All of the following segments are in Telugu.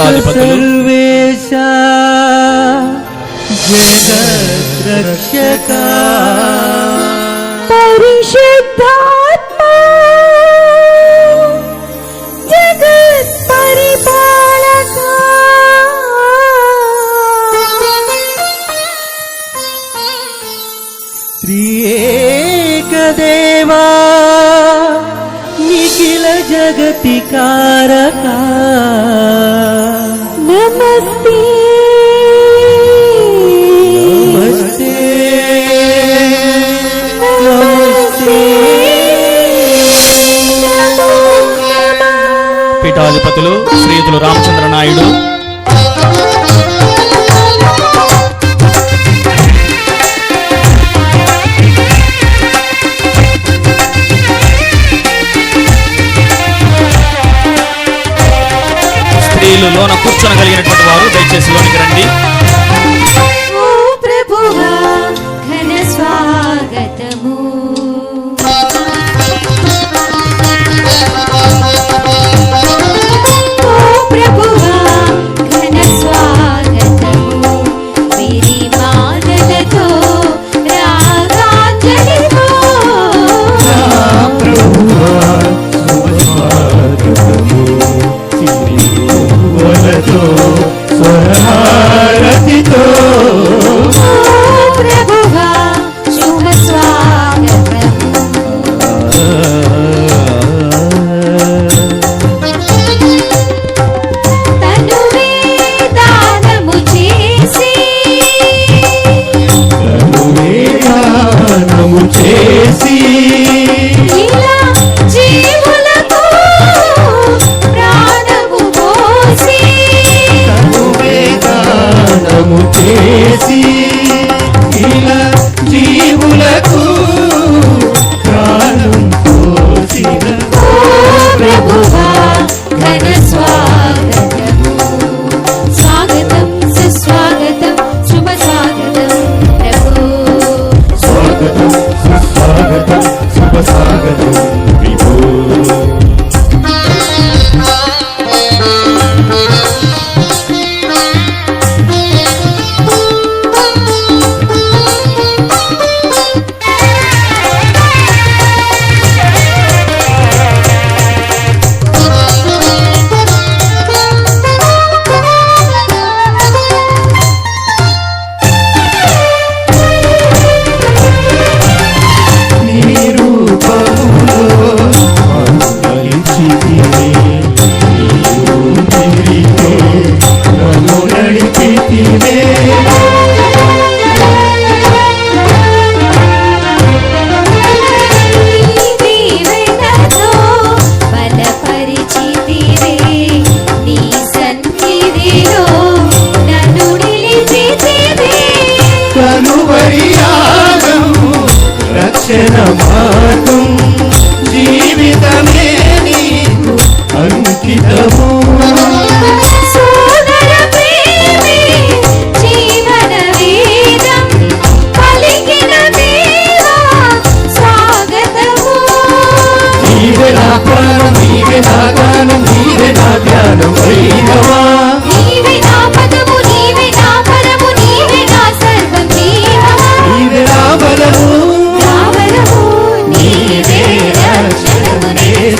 దేశాధిపతులు సర్వేశ జగత్ రక్షక పరిశుద్ధాత్మ. జగత్ పరిపాలక. త్రియేక దేవా నిఖిల జగతి కారకా పీఠాధిపతులు శ్రీతులు రామచంద్ర నాయుడు. స్త్రీలు లోన కూర్చొనగలిగినటువంటి వారు దయచేసి లోనికి రండి. స్వరహారతితో. ప్రభువా శుభ స్వాగతం.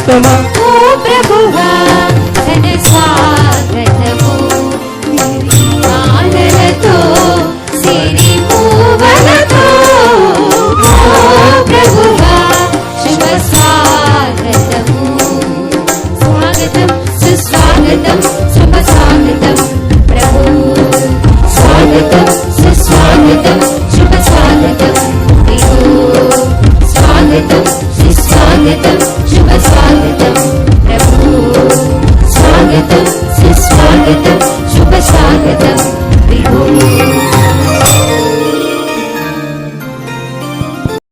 ఉత్తమా ఓ ప్రభువా ఘన స్వాగతము ఆదరతో సిరి పూవనతో ఓ ప్రభువా శుభ స్వాగతము స్వాగతం సుస్వాగతం శుభ స్వాగతం ప్రభు స్వాగతం సుస్వాగతం శుభ స్వాగతం do teu